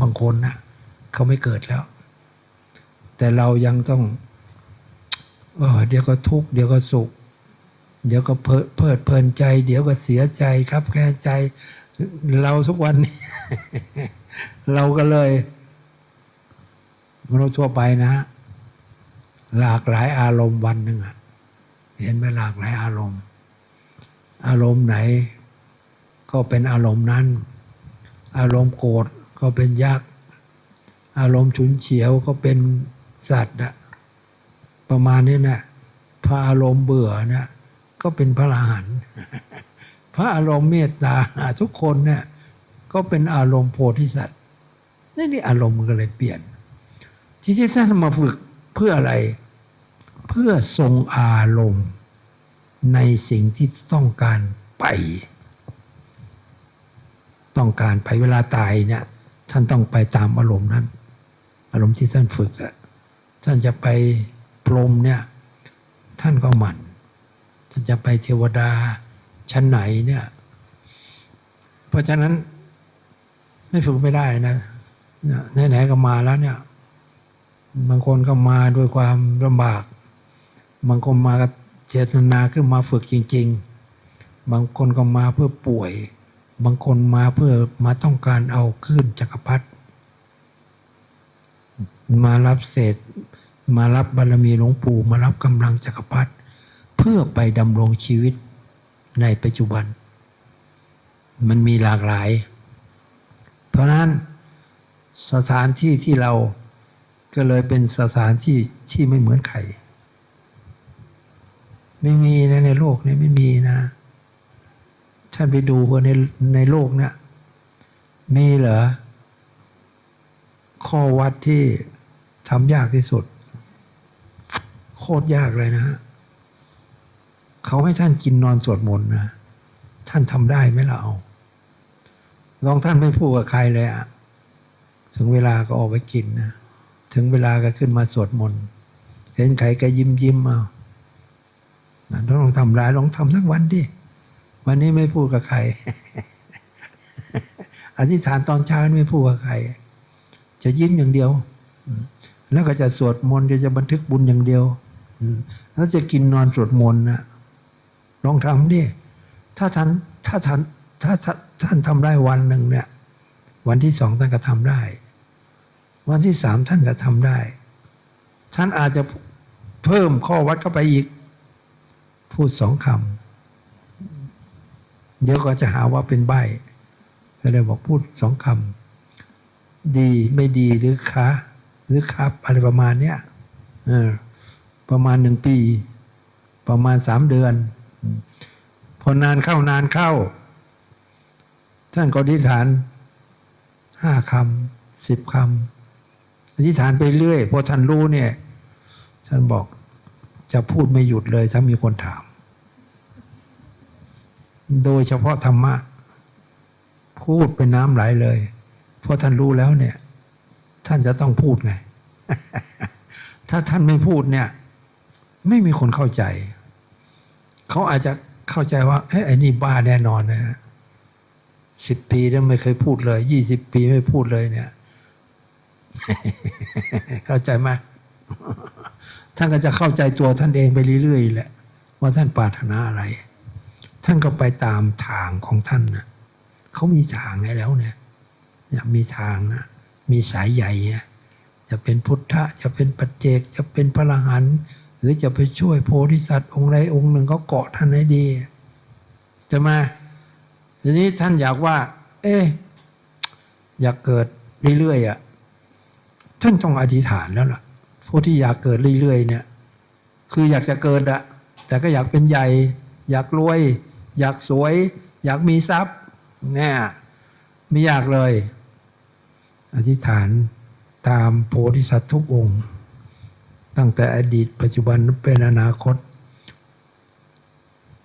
บางคนนะเขาไม่เกิดแล้ว แต่เรายังต้องเออเดี๋ยวก็ทุกข์เดี๋ยวก็สุข เดี๋ยวก็เพลิเพลิดเพลินใจ เดี๋ยวก็เสียใจครับแค่ใจ เราทุกวันนี้ เราก็เลยมนุษย์ทั่วไปนะฮะหลากหลายอารมณ์วันหนึ่งอะเห็นไหมหลากหลายอารมณ์ อารมณ์ไหน ก็เป็นอารมณ์นั้น อารมณ์โกรธ ก็เป็นยักษ์ อารมณ์ฉุนเฉียวก็เป็นสัตว์อะประมาณนี้นะพระอารมณ์เบื่อเนี่ยก็เป็นพระอรหันต์พระอารมณ์เมตตาทุกคนเนี่ยก็เป็นอารมณ์โพธิสัตว์นี่นี่อารมณ์ก็เลยเปลี่ยน ที่ที่ท่านมาฝึกเพื่ออะไร เพื่อทรงอารมณ์ในสิ่งที่ต้องการไป ต้องการไปเวลาตายเนี่ย ท่านต้องไปตามอารมณ์นั้น อารมณ์ที่ท่านฝึกอะท่านจะไปพรมเนี่ย ท่านก็หมั่น ท่านจะไปเทวดาชั้นไหนเนี่ย เพราะฉะนั้นไม่ฝึกไม่ได้นะเนี่ยไหนๆก็มาแล้วเนี่ย บางคนก็มาด้วยความลำบาก บางคนมาเจตนาขึ้นมาฝึกจริง ๆ บางคนก็มาเพื่อป่วย บางคนมาเพื่อมาต้องการเอาขึ้นจักรพรรดิมารับเศษ มารับบารมีหลวงปู่มารับกำลังจักรพรรดิเพื่อไปดำรงชีวิตในปัจจุบัน มันมีหลากหลาย เพราะนั้นสถานที่ที่เราก็เลยเป็นสถานที่ที่ไม่เหมือนใคร ไม่มีนะในโลกนี้ไม่มีนะ ท่านไปดูว่าในในโลกเนี่ยมีเหรอ ข้อวัดที่ทำยากที่สุด โคตรยากเลยนะฮะเขาให้ท่านกินนอนสวดมนต์นะท่านทำได้ไหมล่ะเอาลองท่านไม่พูดกับใครเลยอะถึงเวลาก็ออกไปกินนะถึงเวลาก็ขึ้นมาสวดมนต์เห็นใครก็ยิ้มยิ้มเอาต้องลองทำร้ายลองทำสักวันดิ วันนี้ไม่พูดกับใคร อธิษฐานตอนเช้าไม่พูดกับใคร จะยิ้มอย่างเดียว แล้วก็จะสวดมนต์จะบันทึกบุญอย่างเดียว แล้วจะกินนอนสวดมนต์นะลองทำดิ ถ้าท่านถ้าท่านถ้าท่านทำได้วันหนึ่งเนี่ย วันที่สองท่านก็ทำได้ วันที่สามท่านก็ทำได้ ท่านอาจจะเพิ่มข้อวัดเข้าไปอีก พูดสองคำ เดี๋ยวก็จะหาว่าเป็นใบก็เลยบอกพูดสองคำดีไม่ดีหรือคะหรือครับ อะไรประมาณเนี้ยอประมาณหนึ่งปี ประมาณสามเดือน พอนานเข้านานเข้า ท่านก็อธิษฐานห้าคำสิบคำอธิษฐานไปเรื่อยพอท่านรู้เนี่ย ท่านบอกจะพูดไม่หยุดเลยถ้ามีคนถาม โดยเฉพาะธรรมะ พูดเป็นน้ำไหลเลย เพราะท่านรู้แล้วเนี่ย ท่านจะต้องพูดไง ถ้าท่านไม่พูดเนี่ย ไม่มีคนเข้าใจ เขาอาจจะเข้าใจว่าเฮ้ยไอ้นี่บ้าแน่นอนนะฮะสิบปีแล้วไม่เคยพูดเลยยี่สิบปีไม่พูดเลยเนี่ย เข้าใจไหมท่านก็จะเข้าใจตัวท่านเองไปเรื่อยๆแหละ ว่าท่านปรารถนาอะไร ท่านก็ไปตามทางของท่านนะเขามีทางให้แล้วเนี่ยเนี่ยมีทางนะมีสายใหญ่เนี่ยจะเป็นพุทธะจะเป็นปัจเจกจะเป็นพระหันหรือจะไปช่วยโพธิสัตว์องค์ใดองค์หนึ่งก็เกาะท่านให้ดีจะมาทีนี้ท่านอยากว่า เอ๊ะอยากเกิดเรื่อยๆอะท่านต้องอธิษฐานแล้วล่ะผู้ที่อยากเกิดเรื่อยๆเนี่ย คืออยากจะเกิดอะแต่ก็อยากเป็นใหญ่ อยากรวย อยากสวย อยากมีทรัพย์เนี่ยไม่อยากเลย อธิษฐานตามโพธิสัตว์ทุกองค์ ตั้งแต่อดีตปัจจุบันเป็นอนาคต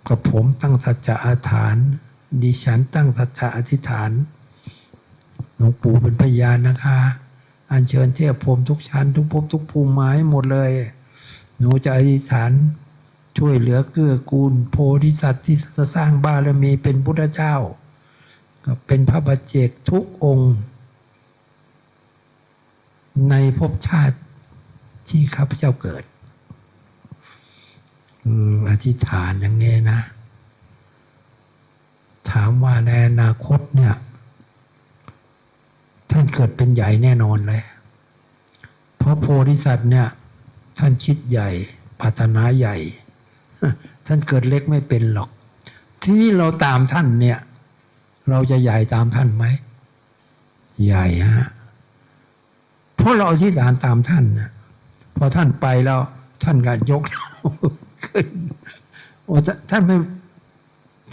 กับผมตั้งสัจจะอธิษฐาน ดิฉันตั้งสัจจะอธิษฐานหลวงปู่เป็นพยานนะคะอัญเชิญเทพพรมทุกชั้น ทุกภพทุกภูมิมาให้หมดเลย หนูจะอธิษฐาน ช่วยเหลือเกื้อกูล โพธิสัตว์ที่จะสร้างบารมีเป็นพุทธเจ้า ก็เป็นพระบัจเจกทุกองค์ ในภพชาติที่ข้าพเจ้าเกิดอธิษฐานอย่างนี้นะ ถามว่าในอนาคตเนี่ย ท่านเกิดเป็นใหญ่แน่นอนเลย เพราะโพธิสัตว์เนี่ย ท่านคิดใหญ่ปรารถนาใหญ่ ท่านเกิดเล็กไม่เป็นหรอก ที่เราตามท่านเนี่ย เราจะใหญ่ตามท่านไหม ใหญ่ฮะเพราะเราอธิษฐานตามท่านนะพอท่านไปแล้ว ท่านก็ยกเราขึ้นโอ้ท่านท่านไม่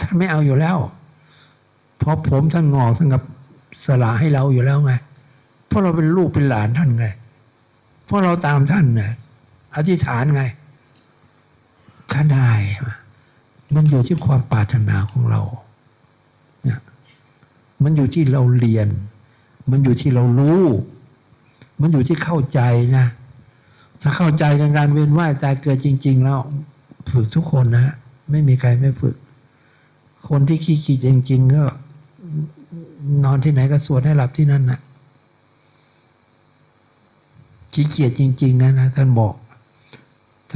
ท่านไม่เอาอยู่แล้วเพราะผมท่านงอกท่านกับสละให้เราอยู่แล้วไงเพราะเราเป็นลูกเป็นหลานท่านไงเพราะเราตามท่านไงอธิษฐานไง ก็ได้ มันอยู่ที่ความปรารถนาของเราเนี่ยมันอยู่ที่เราเรียน มันอยู่ที่เรารู้ มันอยู่ที่เข้าใจนะ ถ้าเข้าใจในการเวียนว่ายตายเกิดจริง ๆ แล้วฝึกทุกคนนะไม่มีใครไม่ฝึก คนที่ขี้ขี้จริง ๆ ก็ นอนที่ไหนก็สวดให้หลับที่นั่นนะขี้เกียจจริง ๆ นะนะท่านบอก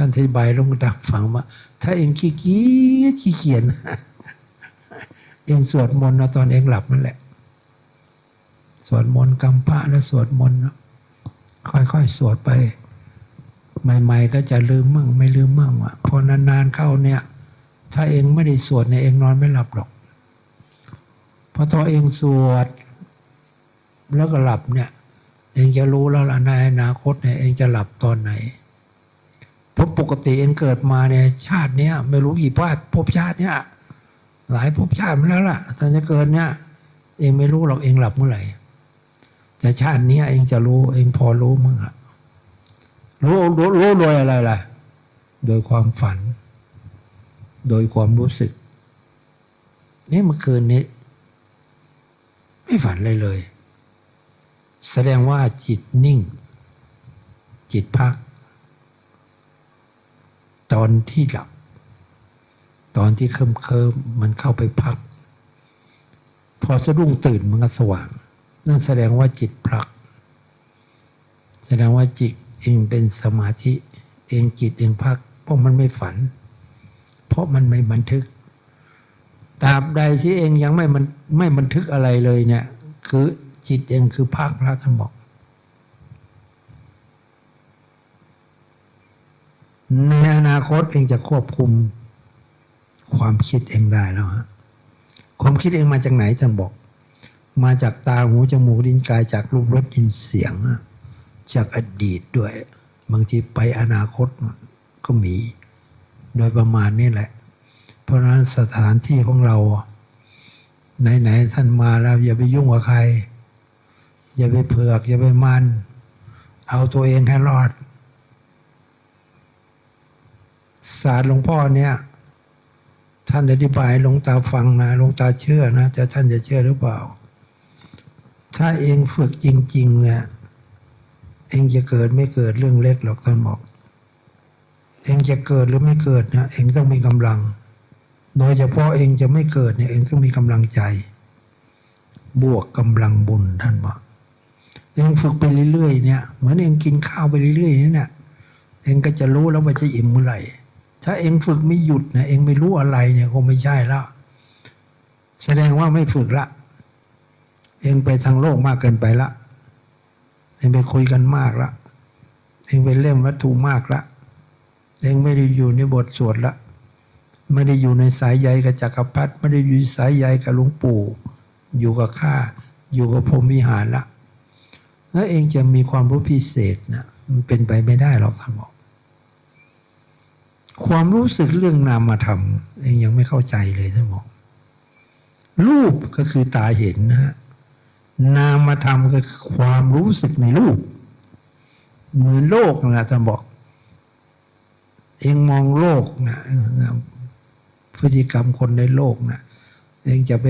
ท่านอธิบายลงดักฝังว่าถ้าเองขี้เกียจขี้เกียน เองสวดมนต์นะตอนเองหลับนั่นแหละ สวดมนต์กำพระแล้วสวดมนต์ค่อยๆ สวดไป ใหม่ ๆ ก็จะลืมมั่งไม่ลืมมั่งว่ะพอนานๆเข้าเนี่ย ถ้าเองไม่ได้สวดเนี่ยเองนอนไม่หลับหรอกเพราะตอนเองสวด แล้วก็หลับเนี่ย เองจะรู้แล้วล่ะในอนาคตเนี่ย เองจะหลับตอนไหน ปกติเองเกิดมาเนี่ยชาติเนี้ยไม่รู้กี่ภาภพชาติเนี่ยหลายภพชาติมาแล้วล่ะถ้าจะเกิดเนี่ยเองไม่รู้หรอกเองหลับเมื่อไหร่แต่ชาตินี้เองจะรู้เองพอรู้มั้งอะรู้รู้รู้โดยอะไรล่ะ โดยความฝัน โดยความรู้สึก นี่เมื่อคืนนี้ ไม่ฝันเลยเลย แสดงว่าจิตนิ่ง จิตพัก อนที่หลับ ตอนที่เคลิ้มเคิมมันเข้าไปพัก พอสะดุ้งตื่นมันก็สว่าง นั่นแสดงว่าจิตพัก แสดงว่าจิตเองเป็นสมาธิเองจิตเองพัก เพราะมันไม่ฝัน เพราะมันไม่บันทึกตราบใดที่เองยังไม่มันไม่บันทึกอะไรเลยเนี่ย คือจิตเองคือพักแล้วท่านบอก ในอนาคตเองจะควบคุมความคิดเองได้แล้วฮะความคิดเองมาจากไหนท่านบอก มาจากตาหูจมูกลิ้นกายจากรูปรสกลินเสียง จากอดีตด้วย บางทีไปอนาคตก็มี โดยประมาณนี้แหละ เพราะนั้นสถานที่ของเรา ไหนๆท่านมาแล้ว อย่าไปยุ่งกับใคร อย่าไปเผือก อย่าไปมัน เอาตัวเองให้รอด ศาสตร์หลวงพ่อเนี่ย ท่านอธิบายหลวงตาฟังนะหลวงตาเชื่อนะจะท่านจะเชื่อหรือเปล่า ถ้าเองฝึกจริง ๆ เนี่ย เองจะเกิดไม่เกิดเรื่องเล็กหรอกท่านบอกเองจะเกิดหรือไม่เกิดนะเองต้องมีกำลัง โดยเฉพาะเองจะไม่เกิดเนี่ยเองต้องมีกำลังใจ บวกกำลังบุญท่านบอกเองฝึกไปเรื่อยๆเนี่ยเหมือนเองกินข้าวไปเรื่อยๆนี่เนี่ยเองก็จะรู้แล้วว่าจะอิ่มเมื่อไหร่ ถ้าเองฝึกไม่หยุดนะเองไม่รู้อะไรเนี่ยคงไม่ใช่แล้ว แสดงว่าไม่ฝึกละ เองไปทางโลกมากเกินไปละ เองไปคุยกันมากละ เองไปเล่มวัตถุมากละ เองไม่ได้อยู่ในบทสวดละ ไม่ได้อยู่ในสายใยกับจักรพรรดิไม่ได้อยู่สายใยกับหลวงปู่ อยู่กับข้า อยู่กับพรมวิหารละ แล้วเองจะมีความรู้พิเศษนะมันเป็นไปไม่ได้หรอกท่านบอก ความรู้สึกเรื่องนามธรรมเองยังไม่เข้าใจเลยท่านบอก รูปก็คือตาเห็นนะฮะนามธรรมก็คือความรู้สึกในรูปเหมือนโลกนะท่านบอก เองมองโลกนะพฤติกรรมคนในโลกนะเองจะไป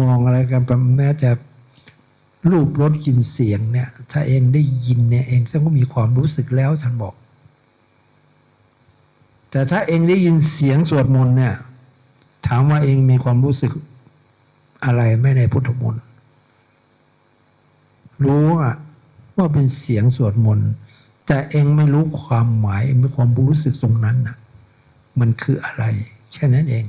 มองอะไรกันแม้แต่รูปรสกลินเสียงเนี่ย ถ้าเองได้ยินเนี่ย เองจะก็มีความรู้สึกแล้วท่านบอก แต่ถ้าเองได้ยินเสียงสวดมนต์เนี่ย ถามว่าเองมีความรู้สึกอะไรไม่ในพุทธมนต์รู้อะว่าเป็นเสียงสวดมนต์แต่เองไม่รู้ความหมายไม่ความรู้สึกตรงนั้นนะมันคืออะไร แค่นั้นเอง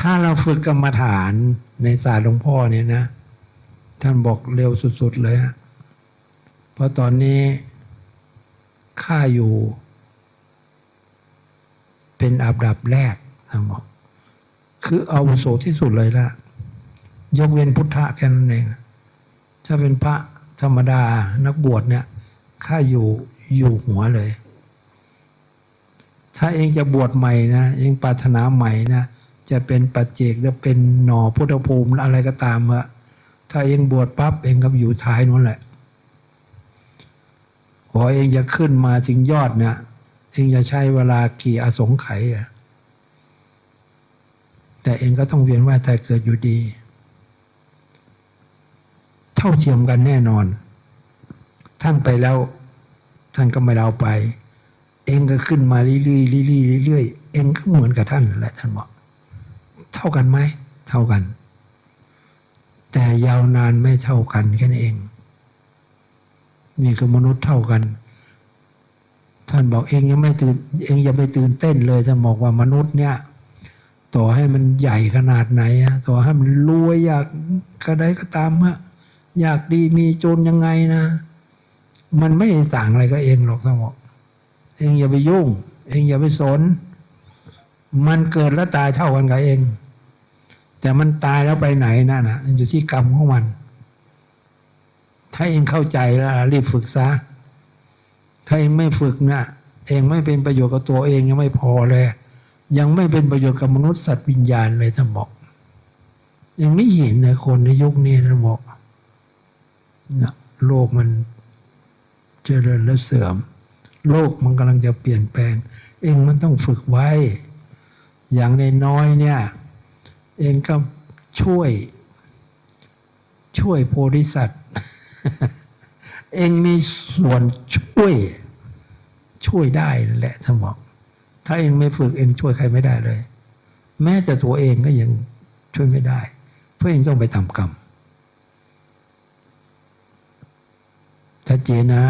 ถ้าเราฝึกกรรมฐานในศาสตร์หลวงพ่อเนี่ยนะ ท่านบอกเร็วสุด ๆ เลย เพราะตอนนี้ ข้าอยู่ เป็นอันดับแรกท่านบอกคืออาวุโสที่สุดเลยละยกเว้นพุทธะแค่นั้นเองถ้าเป็นพระธรรมดานักบวชเนี่ยข้าอยู่อยู่หัวเลย ถ้าเองจะบวชใหม่นะเองปรารถนาใหม่นะจะเป็นปัจเจกหรือเป็นหน่อพุทธภูมิออะไรก็ตามอะถ้าเองบวชปั๊บเองก็อยู่ท้ายนู้นแหละ พอเองจะขึ้นมาถึงยอดเนี่ยเองจะใช้เวลากี่อสงไขยอะแต่เองก็ต้องเวียนว่ายตายเกิดอยู่ดี เท่าเทียมกันแน่นอน ท่านไปแล้วท่านก็ไม่เอาไป เองก็ขึ้นมาเรื่อยๆเรื่อยๆเรื่อยๆเองก็เหมือนกับท่านนั่นแหละท่านบอก เท่ากันไหม เท่ากัน แต่ยาวนานไม่เท่ากันแค่นั้นเอง นี่คือมนุษย์เท่ากัน ท่านบอกเองยังไม่ตื่น เองย่าไปตื่นเต้นเลยท่านบอกว่ามนุษย์เนี่ย ต่อให้มันใหญ่ขนาดไหนอะต่อให้มันรวยอยากกระไดก็ตามอะอยากดีมีจนยังไงนะ มันไม่ต่างอะไรกับเองหรอกท่านบอก เองอย่าไปยุ่ง เองอย่าไปสน มันเกิดแล้วตายเท่ากันกับเอง แต่มันตายแล้วไปไหนนั่นนะอยู่ที่กรรมของมัน ถ้าเองเข้าใจแล้วรีบฝึกซะ ถ้าเองไม่ฝึกนะเองไม่เป็นประโยชน์กับตัวเองยังไม่พอเลย ยังไม่เป็นประโยชน์กับมนุษย์สัตว์วิญญาณเลยท่านบอก ยังไม่เห็นเลยคนในยุคนี้ท่านบอกนะโลกมันเจริญและเสื่อม โลกมันกำลังจะเปลี่ยนแปลง เองมันต้องฝึกไว้ อย่างในน้อยเนี่ย เองก็ช่วย ช่วยโพธิสัตว์ เองมีส่วนช่วย ช่วยได้แหละท่านบอกถ้าเองไม่ฝึกเองช่วยใครไม่ได้เลย แม้แต่ตัวเองก็ยังช่วยไม่ได้ เพราะเองต้องไปทำกรรมชัดเจนนะ